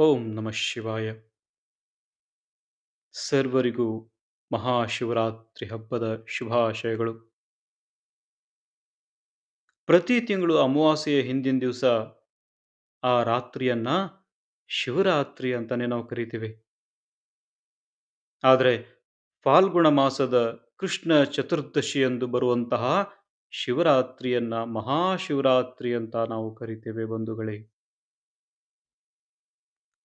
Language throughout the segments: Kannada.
ಓಂ ನಮಃ ಶಿವಾಯ. ಸರ್ವರಿಗೂ ಮಹಾಶಿವರಾತ್ರಿ ಹಬ್ಬದ ಶುಭಾಶಯಗಳು. ಪ್ರತಿ ತಿಂಗಳು ಅಮಾವಾಸ್ಯೆಯ ಹಿಂದಿನ ದಿವಸ ಆ ರಾತ್ರಿಯನ್ನ ಶಿವರಾತ್ರಿ ಅಂತಾನೆ ನಾವು ಕರಿತೀವಿ. ಆದರೆ ಫಾಲ್ಗುಣ ಮಾಸದ ಕೃಷ್ಣ ಚತುರ್ದಶಿ ಎಂದು ಬರುವಂತಹ ಶಿವರಾತ್ರಿಯನ್ನ ಮಹಾಶಿವರಾತ್ರಿ ಅಂತ ನಾವು ಕರಿತೇವೆ ಬಂಧುಗಳೇ.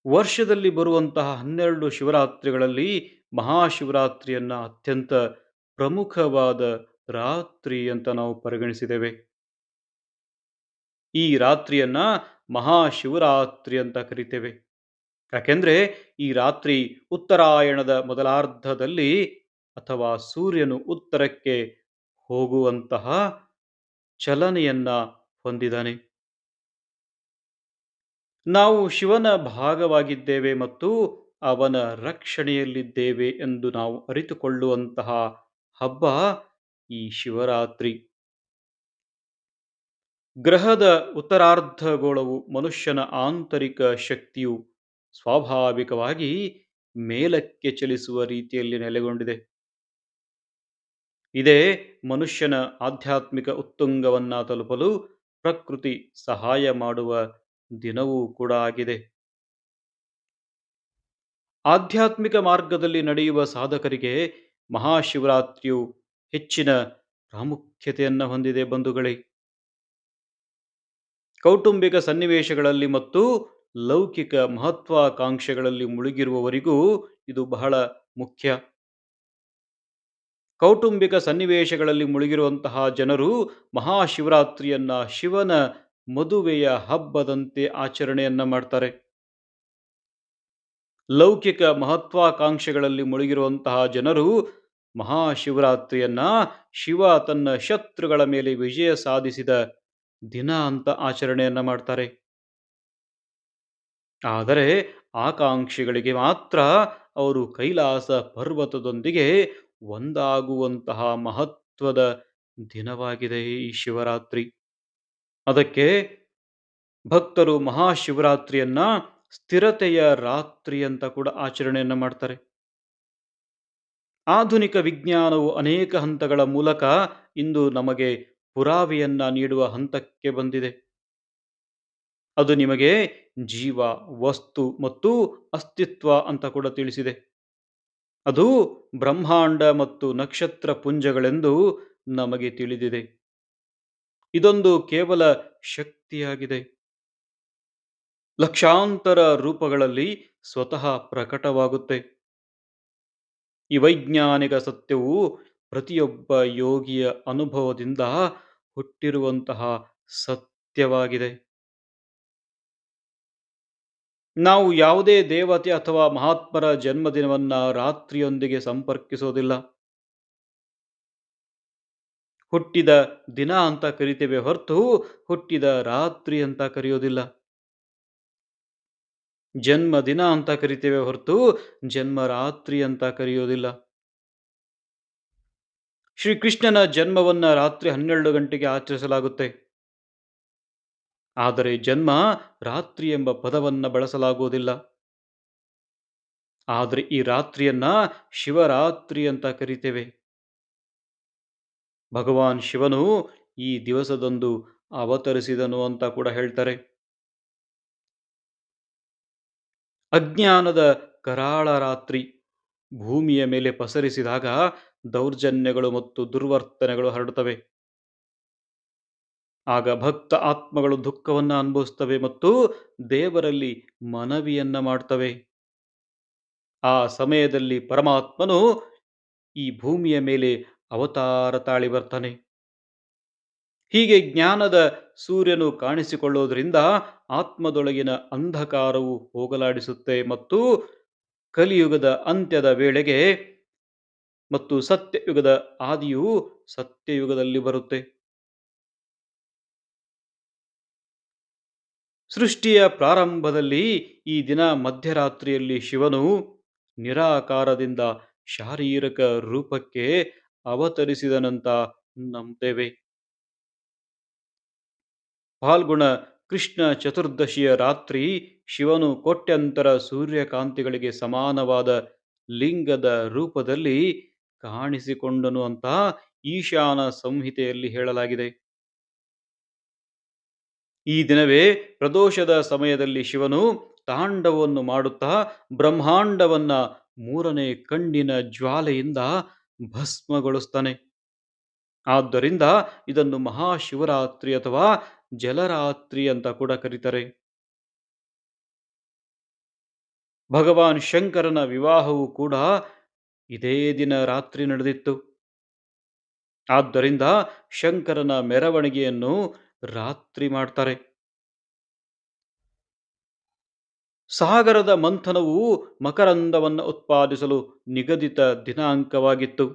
ವರ್ಷದಲ್ಲಿ ಬರುವಂತಹ ಹನ್ನೆರಡು ಶಿವರಾತ್ರಿಗಳಲ್ಲಿ ಮಹಾಶಿವರಾತ್ರಿಯನ್ನು ಅತ್ಯಂತ ಪ್ರಮುಖವಾದ ರಾತ್ರಿ ಅಂತ ನಾವು ಪರಿಗಣಿಸಿದ್ದೇವೆ. ಈ ರಾತ್ರಿಯನ್ನ ಮಹಾಶಿವರಾತ್ರಿ ಅಂತ ಕರಿತೇವೆ. ಯಾಕೆಂದ್ರೆ ಈ ರಾತ್ರಿ ಉತ್ತರಾಯಣದ ಮೊದಲಾರ್ಧದಲ್ಲಿ ಅಥವಾ ಸೂರ್ಯನು ಉತ್ತರಕ್ಕೆ ಹೋಗುವಂತಹ ಚಲನೆಯನ್ನು ಹೊಂದಿದ್ದಾನೆ. ನಾವು ಶಿವನ ಭಾಗವಾಗಿದ್ದೇವೆ ಮತ್ತು ಅವನ ರಕ್ಷಣೆಯಲ್ಲಿದ್ದೇವೆ ಎಂದು ನಾವು ಅರಿತುಕೊಳ್ಳುವಂತಹ ಹಬ್ಬ ಈ ಶಿವರಾತ್ರಿ. ಗ್ರಹದ ಉತ್ತರಾರ್ಧಗೋಳವು ಮನುಷ್ಯನ ಆಂತರಿಕ ಶಕ್ತಿಯು ಸ್ವಾಭಾವಿಕವಾಗಿ ಮೇಲಕ್ಕೆ ಚಲಿಸುವ ರೀತಿಯಲ್ಲಿ ನೆಲೆಗೊಂಡಿದೆ. ಇದೇ ಮನುಷ್ಯನ ಆಧ್ಯಾತ್ಮಿಕ ಉತ್ತುಂಗವನ್ನ ತಲುಪಲು ಪ್ರಕೃತಿ ಸಹಾಯ ಮಾಡುವ ದಿನವೂ ಕೂಡ ಆಗಿದೆ. ಆಧ್ಯಾತ್ಮಿಕ ಮಾರ್ಗದಲ್ಲಿ ನಡೆಯುವ ಸಾಧಕರಿಗೆ ಮಹಾಶಿವರಾತ್ರಿಯು ಹೆಚ್ಚಿನ ಪ್ರಾಮುಖ್ಯತೆಯನ್ನು ಹೊಂದಿದೆ ಬಂಧುಗಳೇ. ಕೌಟುಂಬಿಕ ಸನ್ನಿವೇಶಗಳಲ್ಲಿ ಮತ್ತು ಲೌಕಿಕ ಮಹತ್ವಾಕಾಂಕ್ಷೆಗಳಲ್ಲಿ ಮುಳುಗಿರುವವರಿಗೂ ಇದು ಬಹಳ ಮುಖ್ಯ. ಕೌಟುಂಬಿಕ ಸನ್ನಿವೇಶಗಳಲ್ಲಿ ಮುಳುಗಿರುವಂತಹ ಜನರು ಮಹಾಶಿವರಾತ್ರಿಯನ್ನ ಶಿವನ ಮದುವೆಯ ಹಬ್ಬದಂತೆ ಆಚರಣೆಯನ್ನ ಮಾಡ್ತಾರೆ. ಲೌಕಿಕ ಮಹತ್ವಾಕಾಂಕ್ಷೆಗಳಲ್ಲಿ ಮುಳುಗಿರುವಂತಹ ಜನರು ಮಹಾಶಿವರಾತ್ರಿಯನ್ನ ಶಿವ ತನ್ನ ಶತ್ರುಗಳ ಮೇಲೆ ವಿಜಯ ಸಾಧಿಸಿದ ದಿನ ಅಂತ ಆಚರಣೆಯನ್ನ ಮಾಡ್ತಾರೆ. ಆದರೆ ಆಕಾಂಕ್ಷೆಗಳಿಗೆ ಮಾತ್ರ ಅವರು ಕೈಲಾಸ ಪರ್ವತದೊಂದಿಗೆ ಒಂದಾಗುವಂತಹ ಮಹತ್ವದ ದಿನವಾಗಿದೆ ಈ ಶಿವರಾತ್ರಿ. ಅದಕ್ಕೆ ಭಕ್ತರು ಮಹಾಶಿವರಾತ್ರಿಯನ್ನ ಸ್ಥಿರತೆಯ ರಾತ್ರಿ ಅಂತ ಕೂಡ ಆಚರಣೆಯನ್ನು ಮಾಡ್ತಾರೆ. ಆಧುನಿಕ ವಿಜ್ಞಾನವು ಅನೇಕ ಹಂತಗಳ ಮೂಲಕ ಇಂದು ನಮಗೆ ಪುರಾವೆಯನ್ನ ನೀಡುವ ಹಂತಕ್ಕೆ ಬಂದಿದೆ. ಅದು ನಿಮಗೆ ಜೀವ, ವಸ್ತು ಮತ್ತು ಅಸ್ತಿತ್ವ ಅಂತ ಕೂಡ ತಿಳಿಸಿದೆ. ಅದು ಬ್ರಹ್ಮಾಂಡ ಮತ್ತು ನಕ್ಷತ್ರ ಪುಂಜಗಳೆಂದು ನಮಗೆ ತಿಳಿದಿದೆ. ಇದೊಂದು ಕೇವಲ ಶಕ್ತಿಯಾಗಿದೆ. ಲಕ್ಷಾಂತರ ರೂಪಗಳಲ್ಲಿ ಸ್ವತಃ ಪ್ರಕಟವಾಗುತ್ತೆ. ಈ ವೈಜ್ಞಾನಿಕ ಸತ್ಯವು ಪ್ರತಿಯೊಬ್ಬ ಯೋಗಿಯ ಅನುಭವದಿಂದ ಹುಟ್ಟಿರುವಂತಹ ಸತ್ಯವಾಗಿದೆ. ನಾವು ಯಾವುದೇ ದೇವತೆ ಅಥವಾ ಮಹಾತ್ಮರ ಜನ್ಮದಿನವನ್ನು ರಾತ್ರಿಯೊಂದಿಗೆ ಸಂಪರ್ಕಿಸೋದಿಲ್ಲ. ಹುಟ್ಟಿದ ದಿನ ಅಂತ ಕರಿತೇವೆ ಹೊರತು ಹುಟ್ಟಿದ ರಾತ್ರಿ ಅಂತ ಕರೆಯೋದಿಲ್ಲ. ಜನ್ಮ ದಿನ ಅಂತ ಕರಿತೇವೆ ಹೊರತು ಜನ್ಮ ರಾತ್ರಿ ಅಂತ ಕರೆಯೋದಿಲ್ಲ. ಶ್ರೀಕೃಷ್ಣನ ಜನ್ಮವನ್ನ ರಾತ್ರಿ ಹನ್ನೆರಡು ಗಂಟೆಗೆ ಆಚರಿಸಲಾಗುತ್ತೆ. ಆದರೆ ಜನ್ಮ ರಾತ್ರಿ ಎಂಬ ಪದವನ್ನು ಬಳಸಲಾಗುವುದಿಲ್ಲ. ಆದರೆ ಈ ರಾತ್ರಿಯನ್ನ ಶಿವರಾತ್ರಿ ಅಂತ ಕರಿತೇವೆ. ಭಗವಾನ್ ಶಿವನು ಈ ದಿವಸದಂದು ಅವತರಿಸಿದನು ಅಂತ ಕೂಡ ಹೇಳ್ತಾರೆ. ಅಜ್ಞಾನದ ಕರಾಳ ರಾತ್ರಿ ಭೂಮಿಯ ಮೇಲೆ ಪಸರಿಸಿದಾಗ ದೌರ್ಜನ್ಯಗಳು ಮತ್ತು ದುರ್ವರ್ತನೆಗಳು ಹರಡುತ್ತವೆ. ಆಗ ಭಕ್ತ ಆತ್ಮಗಳು ದುಃಖವನ್ನು ಅನುಭವಿಸ್ತವೆ ಮತ್ತು ದೇವರಲ್ಲಿ ಮನವಿಯನ್ನ ಮಾಡ್ತವೆ. ಆ ಸಮಯದಲ್ಲಿ ಪರಮಾತ್ಮನು ಈ ಭೂಮಿಯ ಮೇಲೆ ಅವತಾರ ತಾಳಿ ಬರ್ತಾನೆ ಹೀಗೆ ಜ್ಞಾನದ ಸೂರ್ಯನು ಕಾಣಿಸಿಕೊಳ್ಳುವುದರಿಂದ ಆತ್ಮದೊಳಗಿನ ಅಂಧಕಾರವು ಹೋಗಲಾಡಿಸುತ್ತೆ ಮತ್ತು ಕಲಿಯುಗದ ಅಂತ್ಯದ ವೇಳೆಗೆ ಮತ್ತು ಸತ್ಯಯುಗದ ಆದಿಯು ಸತ್ಯಯುಗದಲ್ಲಿ ಬರುತ್ತೆ. ಸೃಷ್ಟಿಯ ಪ್ರಾರಂಭದಲ್ಲಿ ಈ ದಿನ ಮಧ್ಯರಾತ್ರಿಯಲ್ಲಿ ಶಿವನು ನಿರಾಕಾರದಿಂದ ಶಾರೀರಿಕ ರೂಪಕ್ಕೆ ಅವತರಿಸಿದನಂತ ನಂಬುತ್ತೇವೆ ಫಾಲ್ಗುಣ ಕೃಷ್ಣ ಚತುರ್ದಶಿಯ ರಾತ್ರಿ ಶಿವನು ಕೋಟ್ಯಂತರ ಸೂರ್ಯಕಾಂತಿಗಳಿಗೆ ಸಮಾನವಾದ ಲಿಂಗದ ರೂಪದಲ್ಲಿ ಕಾಣಿಸಿಕೊಂಡನು ಅಂತ ಈಶಾನ ಸಂಹಿತೆಯಲ್ಲಿ ಹೇಳಲಾಗಿದೆ. ಈ ದಿನವೇ ಪ್ರದೋಷದ ಸಮಯದಲ್ಲಿ ಶಿವನು ತಾಂಡವನ್ನು ಮಾಡುತ್ತಾ ಬ್ರಹ್ಮಾಂಡವನ್ನ ಮೂರನೇ ಕಣ್ಣಿನ ಜ್ವಾಲೆಯಿಂದ ಭಸ್ಮಗೊಳಿಸ್ತಾನೆ. ಆದ್ದರಿಂದ ಇದನ್ನು ಮಹಾಶಿವರಾತ್ರಿ ಅಥವಾ ಜಲರಾತ್ರಿ ಅಂತ ಕೂಡ ಕರೀತಾರೆ. ಭಗವಾನ್ ಶಂಕರನ ವಿವಾಹವು ಕೂಡ ಇದೇ ದಿನ ರಾತ್ರಿ ನಡೆದಿತ್ತು. ಆದ್ದರಿಂದ ಶಂಕರನ ಮೆರವಣಿಗೆಯನ್ನು ರಾತ್ರಿ ಮಾಡ್ತಾರೆ. ಸಾಗರದ ಮಂಥನವು ಮಕರಂದವನ್ನು ಉತ್ಪಾದಿಸಲು ನಿಗದಿತ ದಿನಾಂಕವಾಗಿತ್ತು.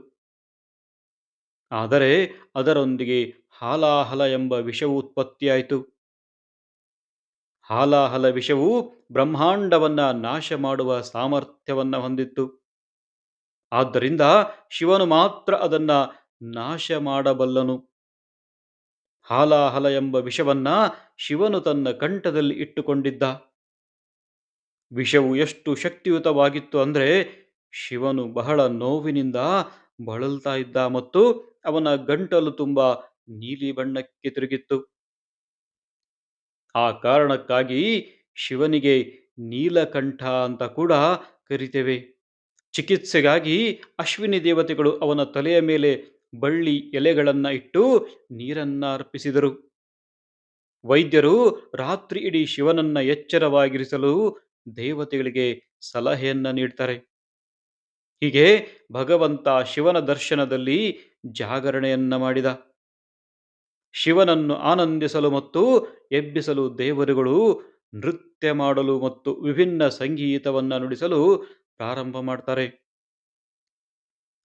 ಆದರೆ ಅದರೊಂದಿಗೆ ಹಾಲಾಹಲ ಎಂಬ ವಿಷವು ಉತ್ಪತ್ತಿಯಾಯಿತು. ಹಾಲಾಹಲ ವಿಷವು ಬ್ರಹ್ಮಾಂಡವನ್ನ ನಾಶ ಮಾಡುವ ಸಾಮರ್ಥ್ಯವನ್ನು ಹೊಂದಿತ್ತು. ಆದ್ದರಿಂದ ಶಿವನು ಮಾತ್ರ ಅದನ್ನ ನಾಶ ಮಾಡಬಲ್ಲನು. ಹಾಲಾಹಲ ಎಂಬ ವಿಷವನ್ನ ಶಿವನು ತನ್ನ ಕಂಠದಲ್ಲಿ ಇಟ್ಟುಕೊಂಡಿದ್ದ. ವಿಷವು ಎಷ್ಟು ಶಕ್ತಿಯುತವಾಗಿತ್ತು ಅಂದರೆ ಶಿವನು ಬಹಳ ನೋವಿನಿಂದ ಬಳಲ್ತಾ ಇದ್ದ ಮತ್ತು ಅವನ ಗಂಟಲು ತುಂಬ ನೀಲಿ ಬಣ್ಣಕ್ಕೆ ತಿರುಗಿತ್ತು. ಆ ಕಾರಣಕ್ಕಾಗಿ ಶಿವನಿಗೆ ನೀಲಕಂಠ ಅಂತ ಕೂಡ ಕರಿತೇವೆ. ಚಿಕಿತ್ಸೆಗಾಗಿ ಅಶ್ವಿನಿ ದೇವತೆಗಳು ಅವನ ತಲೆಯ ಮೇಲೆ ಬಳ್ಳಿ ಎಲೆಗಳನ್ನ ಇಟ್ಟು ನೀರನ್ನ ಅರ್ಪಿಸಿದರು. ವೈದ್ಯರು ರಾತ್ರಿ ಇಡೀ ಶಿವನನ್ನ ಎಚ್ಚರವಾಗಿರಿಸಲು ದೇವತೆಗಳಿಗೆ ಸಲಹೆಯನ್ನ ನೀಡ್ತಾರೆ. ಹೀಗೆ ಭಗವಂತ ಶಿವನ ದರ್ಶನದಲ್ಲಿ ಜಾಗರಣೆಯನ್ನ ಮಾಡಿದ. ಶಿವನನ್ನು ಆನಂದಿಸಲು ಮತ್ತು ಎಬ್ಬಿಸಲು ದೇವರುಗಳು ನೃತ್ಯ ಮಾಡಲು ಮತ್ತು ವಿಭಿನ್ನ ಸಂಗೀತವನ್ನು ನುಡಿಸಲು ಪ್ರಾರಂಭ ಮಾಡ್ತಾರೆ.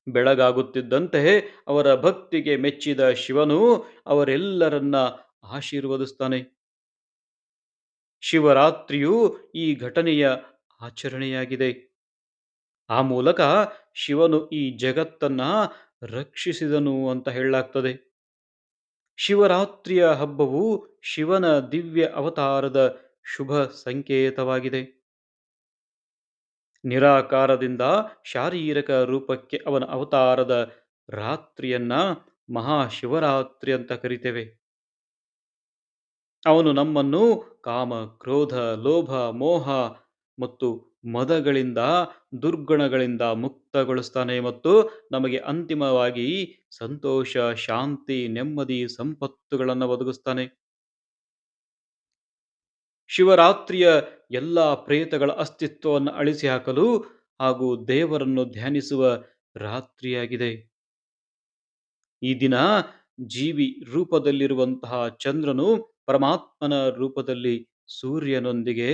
ಬೆಳಗಾಗುತ್ತಿದ್ದಂತೆ ಅವರ ಭಕ್ತಿಗೆ ಮೆಚ್ಚಿದ ಶಿವನು ಅವರೆಲ್ಲರನ್ನ ಆಶೀರ್ವದಿಸ್ತಾನೆ. ಶಿವರಾತ್ರಿಯು ಈ ಘಟನೆಯ ಆಚರಣೆಯಾಗಿದೆ. ಆ ಮೂಲಕ ಶಿವನು ಈ ಜಗತ್ತನ್ನ ರಕ್ಷಿಸಿದನು ಅಂತ ಹೇಳಲಾಗ್ತದೆ. ಶಿವರಾತ್ರಿಯ ಹಬ್ಬವು ಶಿವನ ದಿವ್ಯ ಅವತಾರದ ಶುಭ ಸಂಕೇತವಾಗಿದೆ. ನಿರಾಕಾರದಿಂದ ಶಾರೀರಿಕ ರೂಪಕ್ಕೆ ಅವನ ಅವತಾರದ ರಾತ್ರಿಯನ್ನ ಮಹಾಶಿವರಾತ್ರಿ ಅಂತ ಕರಿತೇವೆ. ಅವನು ನಮ್ಮನ್ನು ಕಾಮ, ಕ್ರೋಧ, ಲೋಭ, ಮೋಹ ಮತ್ತು ಮದಗಳಿಂದ, ದುರ್ಗುಣಗಳಿಂದ ಮುಕ್ತಗೊಳಿಸ್ತಾನೆ ಮತ್ತು ನಮಗೆ ಅಂತಿಮವಾಗಿ ಸಂತೋಷ, ಶಾಂತಿ, ನೆಮ್ಮದಿ, ಸಂಪತ್ತುಗಳನ್ನು ಒದಗಿಸ್ತಾನೆ. ಶಿವರಾತ್ರಿಯ ಎಲ್ಲ ಪ್ರೇತಗಳ ಅಸ್ತಿತ್ವವನ್ನು ಅಳಿಸಿ ಹಾಕಲು ಹಾಗೂ ದೇವರನ್ನು ಧ್ಯಾನಿಸುವ ರಾತ್ರಿಯಾಗಿದೆ. ಈ ದಿನ ಜೀವಿ ರೂಪದಲ್ಲಿರುವಂತಹ ಚಂದ್ರನು ಪರಮಾತ್ಮನ ರೂಪದಲ್ಲಿ ಸೂರ್ಯನೊಂದಿಗೆ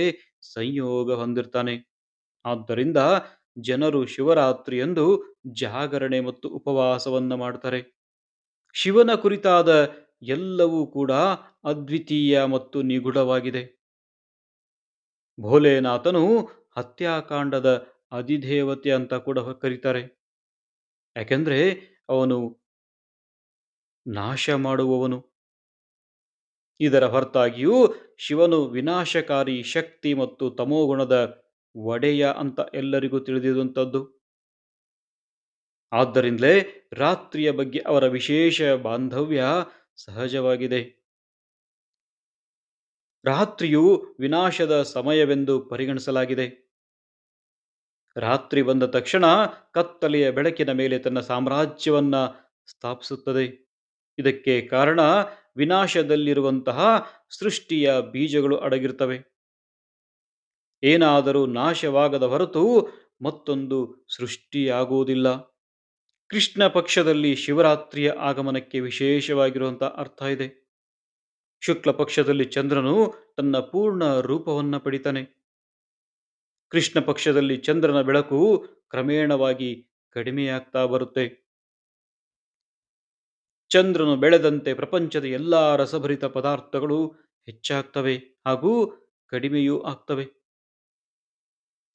ಸಂಯೋಗ ಹೊಂದಿರ್ತಾನೆ. ಆದ್ದರಿಂದ ಜನರು ಶಿವರಾತ್ರಿಯಂದು ಜಾಗರಣೆ ಮತ್ತು ಉಪವಾಸವನ್ನು ಮಾಡ್ತಾರೆ. ಶಿವನ ಕುರಿತಾದ ಎಲ್ಲವೂ ಕೂಡ ಅದ್ವಿತೀಯ ಮತ್ತು ನಿಗೂಢವಾಗಿದೆ. ಭೋಲೆನಾಥನು ಹತ್ಯಾಕಾಂಡದ ಅಧಿದೇವತೆ ಅಂತ ಕೂಡ ಕರೀತಾರೆ. ಯಾಕೆಂದ್ರೆ ಅವನು ನಾಶ ಮಾಡುವವನು. ಇದರ ಹೊರತಾಗಿಯೂ ಶಿವನು ವಿನಾಶಕಾರಿ ಶಕ್ತಿ ಮತ್ತು ತಮೋಗುಣದ ಒಡೆಯ ಅಂತ ಎಲ್ಲರಿಗೂ ತಿಳಿದಿರುವಂಥದ್ದು. ಆದ್ದರಿಂದಲೇ ರಾತ್ರಿಯ ಬಗ್ಗೆ ಅವರ ವಿಶೇಷ ಬಾಂಧವ್ಯ ಸಹಜವಾಗಿದೆ. ರಾತ್ರಿಯು ವಿನಾಶದ ಸಮಯವೆಂದು ಪರಿಗಣಿಸಲಾಗಿದೆ. ರಾತ್ರಿ ಬಂದ ತಕ್ಷಣ ಕತ್ತಲೆಯ ಬೆಳಕಿನ ಮೇಲೆ ತನ್ನ ಸಾಮ್ರಾಜ್ಯವನ್ನ ಸ್ಥಾಪಿಸುತ್ತದೆ. ಇದಕ್ಕೆ ಕಾರಣ ವಿನಾಶದಲ್ಲಿರುವಂತಹ ಸೃಷ್ಟಿಯ ಬೀಜಗಳು ಅಡಗಿರ್ತವೆ. ಏನಾದರೂ ನಾಶವಾಗದ ಹೊರತು ಮತ್ತೊಂದು ಸೃಷ್ಟಿಯಾಗುವುದಿಲ್ಲ. ಕೃಷ್ಣ ಪಕ್ಷದಲ್ಲಿ ಶಿವರಾತ್ರಿಯ ಆಗಮನಕ್ಕೆ ವಿಶೇಷವಾಗಿರುವಂಥ ಅರ್ಥ ಇದೆ. ಶುಕ್ಲ ಪಕ್ಷದಲ್ಲಿ ಚಂದ್ರನು ತನ್ನ ಪೂರ್ಣ ರೂಪವನ್ನು ಪಡಿತಾನೆ. ಕೃಷ್ಣ ಪಕ್ಷದಲ್ಲಿ ಚಂದ್ರನ ಬೆಳಕು ಕ್ರಮೇಣವಾಗಿ ಕಡಿಮೆಯಾಗ್ತಾ ಬರುತ್ತೆ. ಚಂದ್ರನು ಬೆಳೆದಂತೆ ಪ್ರಪಂಚದ ಎಲ್ಲ ರಸಭರಿತ ಪದಾರ್ಥಗಳು ಹೆಚ್ಚಾಗ್ತವೆ ಹಾಗೂ ಕಡಿಮೆಯೂ ಆಗ್ತವೆ.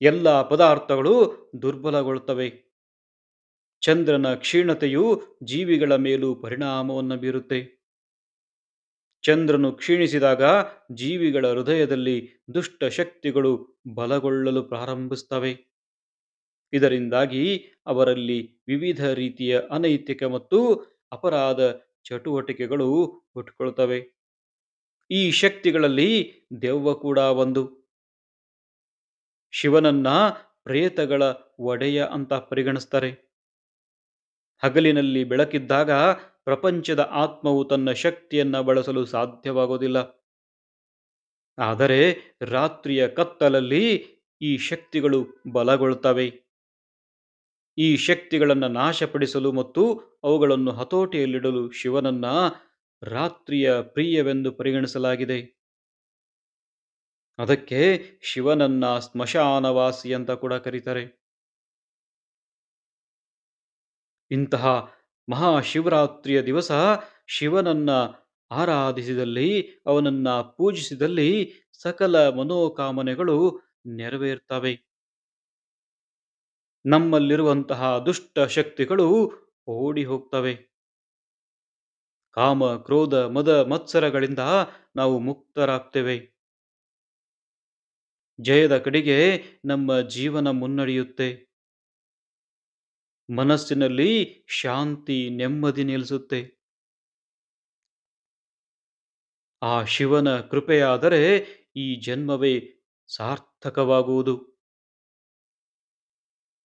ಎಲ್ಲ ಪದಾರ್ಥಗಳು ದುರ್ಬಲಗೊಳ್ಳುತ್ತವೆ. ಚಂದ್ರನ ಕ್ಷೀಣತೆಯು ಜೀವಿಗಳ ಮೇಲೂ ಪರಿಣಾಮವನ್ನು ಬೀರುತ್ತೆ. ಚಂದ್ರನು ಕ್ಷೀಣಿಸಿದಾಗ ಜೀವಿಗಳ ಹೃದಯದಲ್ಲಿ ದುಷ್ಟ ಶಕ್ತಿಗಳು ಬಲಗೊಳ್ಳಲು ಪ್ರಾರಂಭಿಸುತ್ತವೆ. ಇದರಿಂದಾಗಿ ಅವರಲ್ಲಿ ವಿವಿಧ ರೀತಿಯ ಅನೈತಿಕ ಮತ್ತು ಅಪರಾಧ ಚಟುವಟಿಕೆಗಳು ಹುಟ್ಟುಕೊಳ್ತವೆ ಈ ಶಕ್ತಿಗಳಲ್ಲಿ ದೆವ್ವ ಕೂಡ ಒಂದು. ಶಿವನನ್ನ ಪ್ರೇತಗಳ ಒಡೆಯ ಅಂತ ಪರಿಗಣಿಸ್ತಾರೆ. ಹಗಲಿನಲ್ಲಿ ಬೆಳಕಿದ್ದಾಗ ಪ್ರಪಂಚದ ಆತ್ಮವು ತನ್ನ ಶಕ್ತಿಯನ್ನ ಬಳಸಲು ಸಾಧ್ಯವಾಗುವುದಿಲ್ಲ ಆದರೆ ರಾತ್ರಿಯ ಕತ್ತಲಲ್ಲಿ ಈ ಶಕ್ತಿಗಳು ಬಲಗೊಳ್ಳುತ್ತವೆ ಈ ಶಕ್ತಿಗಳನ್ನು ನಾಶಪಡಿಸಲು ಮತ್ತು ಅವುಗಳನ್ನು ಹತೋಟಿಯಲ್ಲಿಡಲು ಶಿವನನ್ನ ರಾತ್ರಿಯ ಪ್ರಿಯವೆಂದು ಪರಿಗಣಿಸಲಾಗಿದೆ. ಅದಕ್ಕೆ ಶಿವನನ್ನ ಸ್ಮಶಾನವಾಸಿ ಅಂತ ಕೂಡ ಕರೀತಾರೆ. ಇಂತಹ ಮಹಾಶಿವರಾತ್ರಿಯ ದಿವಸ ಶಿವನನ್ನ ಆರಾಧಿಸಿದಲ್ಲಿ, ಅವನನ್ನ ಪೂಜಿಸಿದಲ್ಲಿ ಸಕಲ ಮನೋಕಾಮನೆಗಳು ನೆರವೇರ್ತವೆ. ನಮ್ಮಲ್ಲಿರುವಂತಹ ದುಷ್ಟ ಶಕ್ತಿಗಳು ಓಡಿ ಹೋಗ್ತವೆ. ಕಾಮ, ಕ್ರೋಧ, ಮದ, ಮತ್ಸರಗಳಿಂದ ನಾವು ಮುಕ್ತರಾಗ್ತೇವೆ. ಜಯದ ಕಡೆಗೆ ನಮ್ಮ ಜೀವನ ಮುನ್ನಡೆಯುತ್ತೆ. ಮನಸ್ಸಿನಲ್ಲಿ ಶಾಂತಿ, ನೆಮ್ಮದಿ ನಿಲ್ಲಿಸುತ್ತೆ ಆ ಶಿವನ ಕೃಪೆಯಾದರೆ ಈ ಜನ್ಮವೇ ಸಾರ್ಥಕವಾಗುವುದು.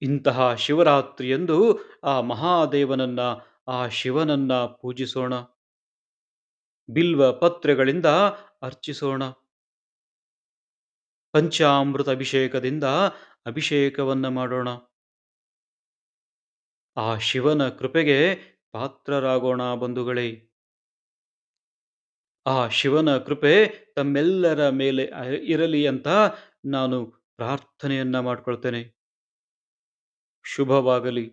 ಇಂತಹ ಶಿವರಾತ್ರಿಯಂದು ಆ ಮಹಾದೇವನನ್ನ, ಆ ಶಿವನನ್ನ ಪೂಜಿಸೋಣ. ಬಿಲ್ವ ಪತ್ರೆಗಳಿಂದ ಅರ್ಚಿಸೋಣ. ಪಂಚಾಮೃತ ಅಭಿಷೇಕದಿಂದ ಅಭಿಷೇಕವನ್ನ ಮಾಡೋಣ. ಆ ಶಿವನ ಕೃಪೆಗೆ ಪಾತ್ರರಾಗೋಣ ಬಂಧುಗಳೇ. ಆ ಶಿವನ ಕೃಪೆ ತಮ್ಮೆಲ್ಲರ ಮೇಲೆ ಇರಲಿ ಅಂತ ನಾನು ಪ್ರಾರ್ಥನೆಯನ್ನ ಮಾಡ್ಕೊಳ್ತೇನೆ. ಶುಭವಾಗಲಿ